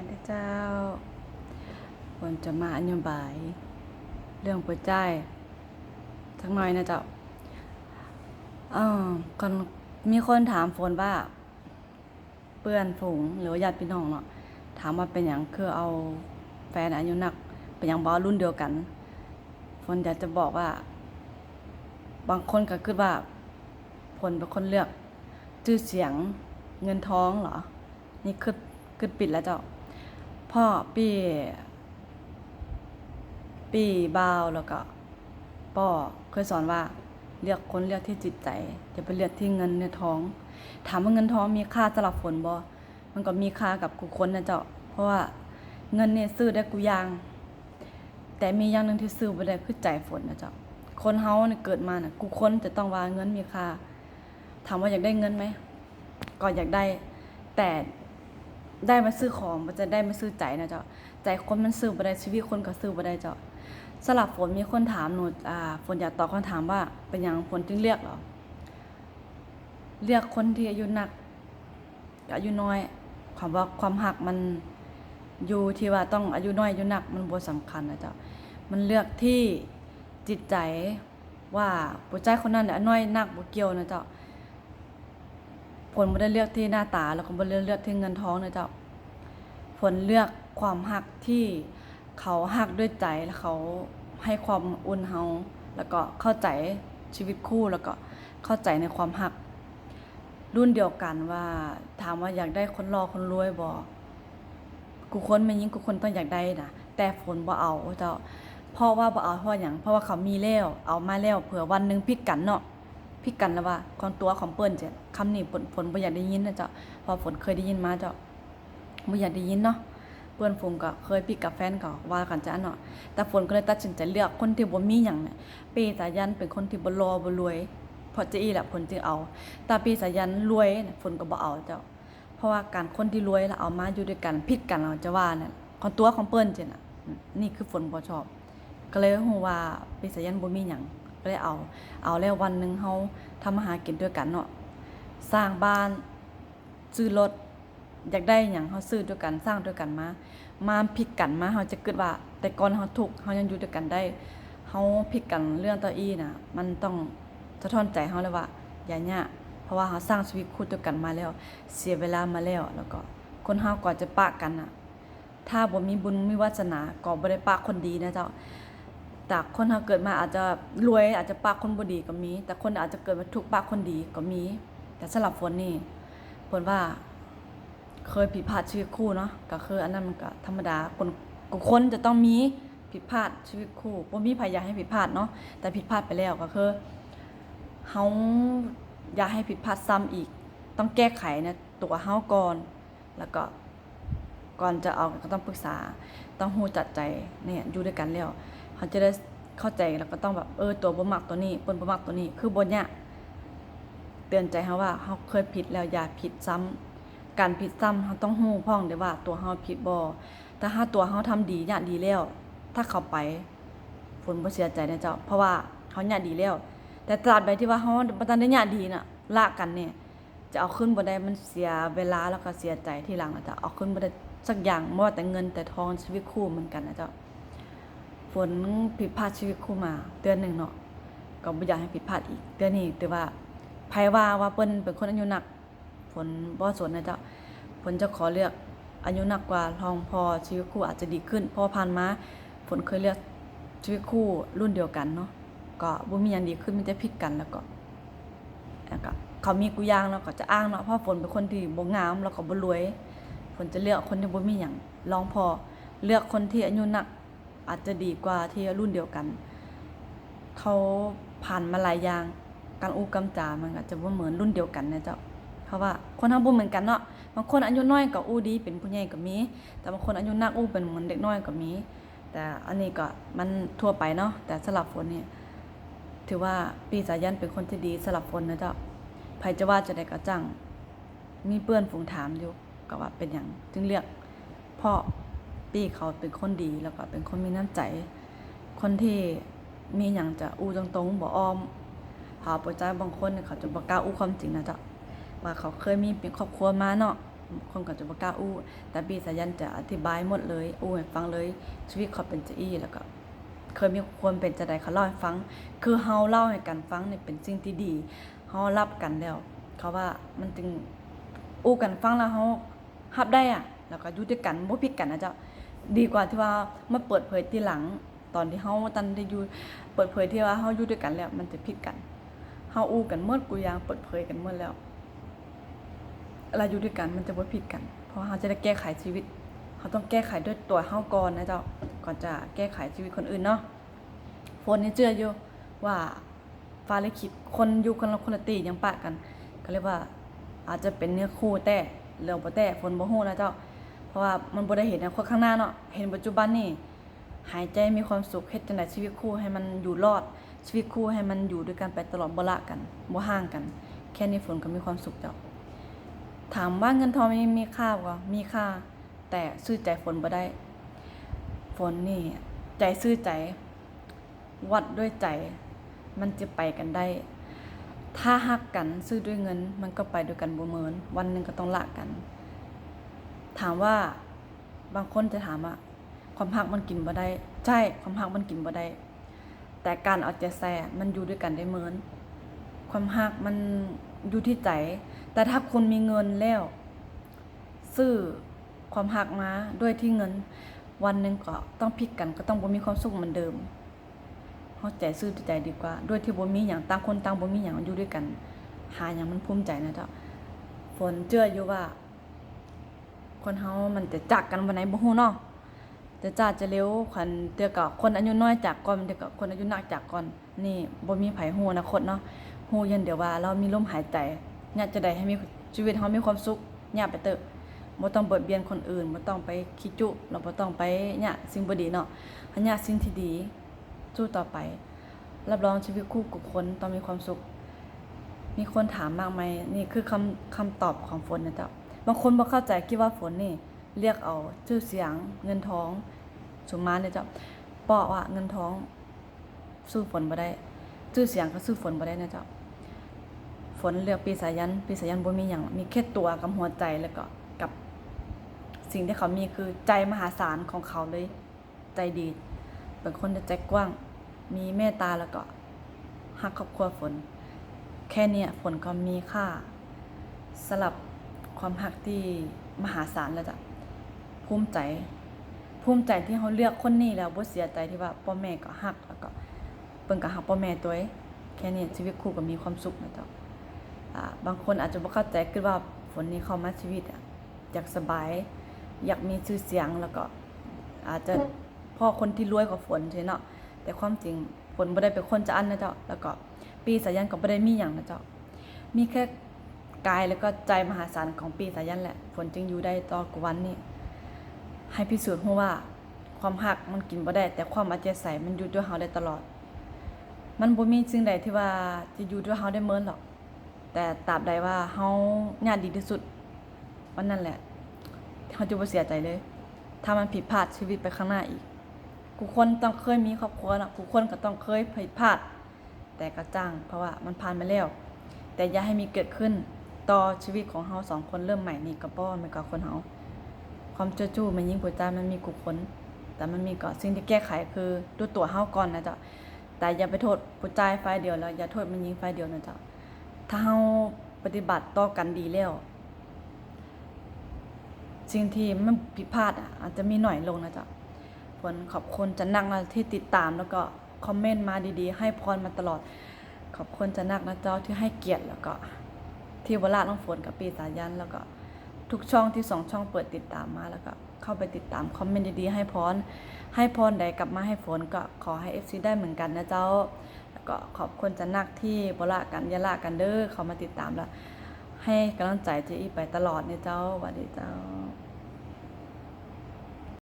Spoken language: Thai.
วันเจ้าควรจะมาอธิบาย เรื่องปัจจัยสักหน่อยนะเจ้าเออก่อนมีคนถามฝนว่าเพื่อนฝูงหรือญาติพี่น้องเนาะถามว่าเป็นอย่างคือเอาแฟนอายุหนัก เป็นอย่างบอรุ่นเดียวกันฝนอยากจะบอกว่า บางคนก็คิดว่าผลเป็นคนเลือกชื่อเสียงเงินท้องเหรอ นี่คือคือปิดแล้วเจ้า พ่อปีปีบาวแล้วก็ป้อเคยสอนว่าเลือกคนเลือกที่จิตใจอย่าไปเลือกที่เงินในท้อง ถามว่าเงินท้องมีค่าสำหรับฝนบ่มันก็มีค่ากับกูคนนะเจ้าเพราะว่าเงินเนี่ยซื้อได้กูยาง แต่มีอย่างหนึ่งที่ซื้อบ่ได้คือใจฝนนะเจ้าคนเฮาเนี่ยเกิดมาน่ะกูคนจะต้องว่าเงินมีค่าถามว่าอยากได้เงินไหมก็อยากได้แต่ ได้มาซื้อของมันจะได้มาซื้อใจนะเจ้าใจคนมันซื้อบ่ได้ชีวิตคนก็ซื้อบ่ได้เจ้าสลับฝนมีคนถามหนูอ่าฝนอยากตอบคำถามว่าเป็นหยังฝนจึงเลือกหรอเลือกคนที่อายุหนักอายุน้อย ความว่าความหักมันอยู่ที่ว่าต้องอายุน้อยอายุหนักมันบ่สำคัญนะเจ้ามันเลือกที่จิตใจว่าผู้ใจคนนั้นน่ะน้อยหนักบ่เกี่ยวนะเจ้า ผลบ่ได้เลือกที่หน้าตา แล้วก็บ่ได้เลือกที่เงินทองนะเจ้าผลเลือกความหักที่เขาหักด้วยใจแล้วเขาให้ความอุ่นเฮาแล้วก็เข้าใจชีวิตคู่แล้วก็เข้าใจในความหัก รุ่นเดียวกันว่าถามว่าอยากได้คนรอคนรวยบ่กูคนไม่ยิ่งกูคนต้องอยากได้นะแต่ฝนบ่เอาเจ้าเพราะว่าบ่เอาเพราะหยังเพราะว่าเขามีแล้วเอามาแล้วเผื่อวันหนึงพิกกันเนาะ พิกันแล้วว่าของตัวของเปิ้นเจ้ะคำนี้ฝนฝนบ่อยากได้ยินนะเจ้าพอฝนเคยได้ยินมาเจ้าบ่อยากได้ยินเนาะเพื่อนฝนก็เคยพิกกับแฟนเขาว่ากันจ้ะเนาะแต่ฝนก็เลยตัดสินใจเลือกคนที่บ่มีหยังเนี่ยปีสายันเป็นคนที่บ่รอบ่รวยเพราะจะอีแหละฝนจึงเอา แต่ปีสายันรวยเนี่ยฝนก็บ่เอาเจ้าเพราะว่าการคนที่รวยแล้วเอามาอยู่ด้วยกันพิดกันเราจะว่าเนี่ยของตัวของเปิ้นเจ้ะน่ะอืมนี่คือฝนบ่ชอบ ก็เลยฮู้ว่าปีสายันบ่มีหยัง ก็เลยเอา เอาแล้ววันหนึ่งเฮาทำมาหากินด้วยกันเนาะสร้างบ้านซื้อรถอยากได้หยังเฮาซื้อด้วยกันสร้างด้วยกันมา มาผิดกันมาเฮาจะคิดว่า แต่ก่อนเฮาทุกเฮายังอยู่ด้วยกันได้เฮาผิดกันเรื่องเต้าอี้น่ะมันต้องสะท้อนใจเฮาเลยว่าอย่าเนี่ยเพราะว่าเฮาสร้างชีวิตคู่ด้วยกันมาแล้ว เสียเวลามาแล้ว แล้วก็คนเฮาก่อนจะปะกันน่ะ ถ้าบ่มีบุญมีวาสนาก็บ่ได้ปะคนดีนะเจ้า แต่คนเราเกิดมาอาจจะรวยอาจจะปากคนบ่ดีก็มี แต่คนอาจจะเกิดมาทุกปากคนดีก็มี แต่สำหรับฝนนี่ฝนว่า เคยผิดพลาดชีวิตคู่เนาะก็คืออันนั้นมันก็ธรรมดาคนทุกคนจะต้องมีผิดพลาดชีวิตคู่บ่มีใครอยากให้ผิดพลาดเนาะแต่ผิดพลาดไปแล้วก็คือเฮาอย่าให้ผิดพลาดซ้ำอีก ต้องแก้ไขนะตัวเฮาก่อนแล้วก็ ก่อนจะเอาก็ต้องปรึกษา ต้องฮู้จัดใจเนี่ยอยู่ด้วยกันแล้วเขาจะได้เข้าใจแล้วก็ต้องแบบเออตัวบ่มักตัวนี้ปนบ่มักตัวนี้ คือบ่เนี่ยเตือนใจเฮาว่าเฮาเคยผิดแล้วอย่าผิดซ้ำการผิดซ้ำเฮาต้องฮู้พ้องได้ว่าตัวเฮาผิดบ่แต่ถ้าตัวเฮาทำดีเนี่ยดีแล้ว ถ้าเขาไปผลบ่เสียใจนะเจ้า เพราะว่าเฮาเนี่ยดีแล้ว แต่ตราบใดที่ว่าเฮาบ่ทันได้เนี่ยดีน่ะละกันเนี่ยจะเอาขึ้นบ่ได้มันเสียเวลาแล้วก็เสียใจทีหลังนะเจ้าเอาขึ้นบ่ได้ สักอย่างบ่ว่าแต่เงินแต่ทองชีวิตคู่เหมือนกันนะเจ้าฝนผิดพลาดชีวิตคู่มาเดือนหนึ่งเนาะก็บ่อยากให้ผิดพลาดอีกเดือนนี้แต่ว่าไผว่าว่าเปิ้นเป็นคนอายุหนักฝนบ่สนนะเจ้าฝนจะขอเลือกอายุหนักกว่าทองพอชีวิตคู่อาจจะดีขึ้นพราะผ่านมาฝนเคยเลือกชีวิตคู่รุ่นเดียวกันเนาะก็บ่มีหยังดีขึ้นมีแต่ผิดกันแล้วก็แล้วก็เขามีกูย่างแล้วก็จะอ้างเนาะเพราะฝนเป็นคนที่บ่งามแล้วก็บ่รวย ฝนจะเลือกคนที่บ่มีหยังลองพอเลือกคนที่อายุหนักอาจจะดีกว่าที่รุ่นเดียวกัน เขาผ่านมาหลายอย่างการอู้กำจามันก็จะบ่เหมือนรุ่นเดียวกันนะเจ้าเพราะว่าคนเราบ่เหมือนกันเนาะบางคนอายุน้อยก็อู้ดีเป็นผู้ใหญ่ก็มี แต่บางคนอายุนักอู้เป็นเหมือนเด็กน้อยก็มี แต่อันนี้ก็มันทั่วไปเนาะแต่สลับฝนเนี่ยถือว่าปีสายันเป็นคนที่ดีสลับฝนนะเจ้าไผจะว่าจะได้ก็จังมีเพื่อนฝูงถามอยู่ ก็ว่าเป็นหยังจึงเลือกเพราะปีเขาเป็นคนดีแล้วก็เป็นคนมีน้ำใจ คนที่มีหยังจะอู้ตรงๆบ่อ้อมหาปัจจัยบางคนเนี่ยเขาจะบ่กล้าอู้ความจริงนะจ๊ะว่าเขาเคยมีเป็นครอบครัวมาเนาะคนก็จะบ่กล้าอู้ แต่ปีสายันจะอธิบายหมดเลย อู้ให้ฟังเลย ชีวิตเขาเป็นจะอี้แล้วก็เคยมีคนเป็นจะใดเขาเล่าให้ฟัง คือเฮาเล่าให้กันฟังเนี่ยเป็นสิ่งที่ดีเฮารับกันแล้ว เขาว่ามันจึงอู้กันฟังแล้วเฮา รับได้อะแล้วก็อยู่ด้วยกันบ่ผิดกันนะเจ้าดีกว่าที่ว่ามาเปิดเผยทีหลังตอนที่เฮาตันได้อยู่เปิดเผยที่ว่าเฮาอยู่ด้วยกันแล้ว มันจะผิดกันเฮาอู้กันหมดกูยางเปิดเผยกันหมดแล้วเวลาอยู่ด้วยกันมันจะบ่ผิดกัน เพราะเฮาจะได้แก้ไขชีวิตเฮาต้องแก้ไขด้วยตัวเฮาก่อนนะเจ้าก่อนจะแก้ไขชีวิตคนอื่นเนาะฝนนี่เชื่ออยู่ว่าฟ้าลิขิตคนอยู่คนละคนละตียังปะกันก็เรียกว่าอาจจะเป็นเนื้อคู่แต่ เรื่องบ่แต่ฝนบ่ฮู้นะเจ้า เพราะว่ามันบ่ได้เห็นอนาคตข้างหน้าเนาะ เห็นปัจจุบันนี่หายใจมีความสุขเฮ็ดจังไดชีวิตคู่ให้มันอยู่รอด ชีวิตคู่ให้มันอยู่ด้วยกันไปตลอดบ่ละกันบ่ห่างกัน แค่นี้ฝนก็มีความสุขเจ้า ถามว่าเงินทองมีมีค่าบ่มีค่า แต่ซื้อใจฝนบ่ได้ ฝนนี่ใจซื้อใจ วัดด้วยใจ มันจะไปกันได้ ถ้าฮักกันซื้อด้วยเงิน มันก็ไปด้วยกันบ่เหมือนวันหนึ่งก็ต้องละกัน ถามว่าบางคนจะถามว่าความหักมันกินบ่ได้ ใช่ความหักมันกินบ่ได้ แต่การเอาใจใส่มันอยู่ด้วยกันได้เหมือน ความหักมันอยู่ที่ใจ แต่ถ้าคุณมีเงินแล้ว ซื้อความหักมาด้วยที่เงิน วันหนึ่งก็ต้องพลิกกันก็ต้องบ่มีความสุขเหมือนเดิม เฮาใจซื้อใจดีกว่า ด้วยที่บ่มีหยังต่างคนต่างบ่มีหยังอยู่ด้วยกัน หาหยังมันภูมิใจนะเจ้าฝนเชื่ออยู่ว่า คนเฮามันจะจากกันวันไหนบ่ฮู้เนาะจะจ้าจะเร็วคันเดี๋ยวก็คนอายุน้อยจากก่อนเดี๋ยวก็คนอายุนักจากก่อน นี่บ่มีไผฮู้อนาคตเนาะฮู้ยันเดี๋ยวว่า เรามีลมหายใจอยากจะได้ให้มีชีวิตเฮามีความสุขอย่าไปเตอะบ่ต้องเบิดเบียนคนอื่นบ่ต้องไปคิดจุเราบ่ต้องไปเนี่ยสิ่งบ่ดีเนาะหันยสิ่งที่ดี สู้ต่อไป รับรองชีวิตคู่กับคนต้องมีความสุข มีคนถามมากไหมนี่คือคำคำตอบของฝนนะเจ้าบางคนบ่เข้าใจคิดว่าฝนนี่ เรียกเอาชื่อเสียง เงินทองสุมาเนี่ยเจ้าเปาะว่าเงินทอง สู้ฝนบ่ได้ชื่อเสียงก็สู้ฝนบ่ได้นะเจ้าฝนเลือกปีสายันปีสายันบ่มีหยังมีแค่ตัวกับหัวใจแล้วก็กับ สิ่งที่เขามีคือใจมหาศาลของเขาเลยใจดี เป็นคนที่ใจกว้าง มีเมตตาแล้วก็ฮักครอบครัวฝน แค่เนี้ยฝนก็มีค่าสลับความหักที่มหาศาลแล้วจ้ะภูมิใจ ภูมิใจที่เขาเลือกคนนี้แล้วบ่เสียใจที่ว่าพ่อแม่ก็ฮักแล้วก็เพิ่นก็ฮักพ่อแม่ตัวเองแค่นี้ชีวิตคู่ก็มีความสุขนะเจ้าบางคนอาจจะบ่เข้าใจคิดว่าฝนนี้เข้ามาชีวิตอยากสบาย อยากมีชื่อเสียงแล้วก็อาจจะ พ่อคนที่รวยกว่าฝนใช่เนาะแต่ความจริงฝนบ่ได้เป็นคนจะอันนะเจ้าแล้วก็ปีสายันก็บ่ได้มีหยังนะเจ้ามีแค่กายแล้วก็ใจมหาศาลของปีสายันแหละฝนจึงอยู่ได้ต่อกว่าวันนี้ให้พิสูจน์ให้ว่าความหักมันกินบ่ได้ แต่ความอาใจใส่มันอยู่ด้วยเฮาได้ตลอด มันบ่มีสิ่งใดที่ว่าจะอยู่ด้วยเฮาได้เมินหรอก แต่ตราบใดว่าเฮาญาติดีที่สุดวันนั้นแหละเฮาจะบ่เสียใจเลย ถ้ามันผิดพลาดชีวิตไปข้างหน้าอีก กูคนต้องเคยมีครอบครัวนะกูคนก็ต้องเคยผิดพลาด แต่ก็จ้างเพราะว่ามันผ่านมาแล้ว แต่อย่าให้มีเกิดขึ้น ต่อชีวิตของเฮาสองคนเริ่มใหม่นี่กับป้อมันกับคนเฮาความเจ้าจู้มันยิ่งปวดใจมันมีกุคน แต่มันมีก็สิ่งที่แก้ไขคือด้วยตัวเฮาก่อนนะจ๊ะแต่อย่าไปโทษผู้ใจายฝ่ายเดียวแล้วอย่าโทษมันยิงฝ่ายเดียวนะจ๊ะถ้าเฮาปฏิบัติต่อกันดีแล้วสิ่งที่มันผิดพลาดอะอาจจะมีหน่อยลงนะจ๊ะ ผลขอบคุณจะนักนะที่ติดตามแล้วก็คอมเมนต์มาดีๆ ให้พรมาตลอด ขอบคุณจะนักนะเจ้าที่ให้เกียรติแล้วก็ ที่วลาน้องฝนกับปีสายันแล้วก็ทุกช่องที่สองช่องเปิดติดตามมาแล้วก็เข้าไปติดตามคอมเมนต์ดีๆ ให้พรให้พรใดกลับมาให้ฝนก็ขอให้ FC ได้เหมือนกันนะเจ้า แล้วก็ขอบคุณจะนักที่บละกันยาละกันเด้อเขามาติดตามแล้ว ให้กำลังใจเจอีไปตลอดเนี่ยเจ้าสวัสดีเจ้า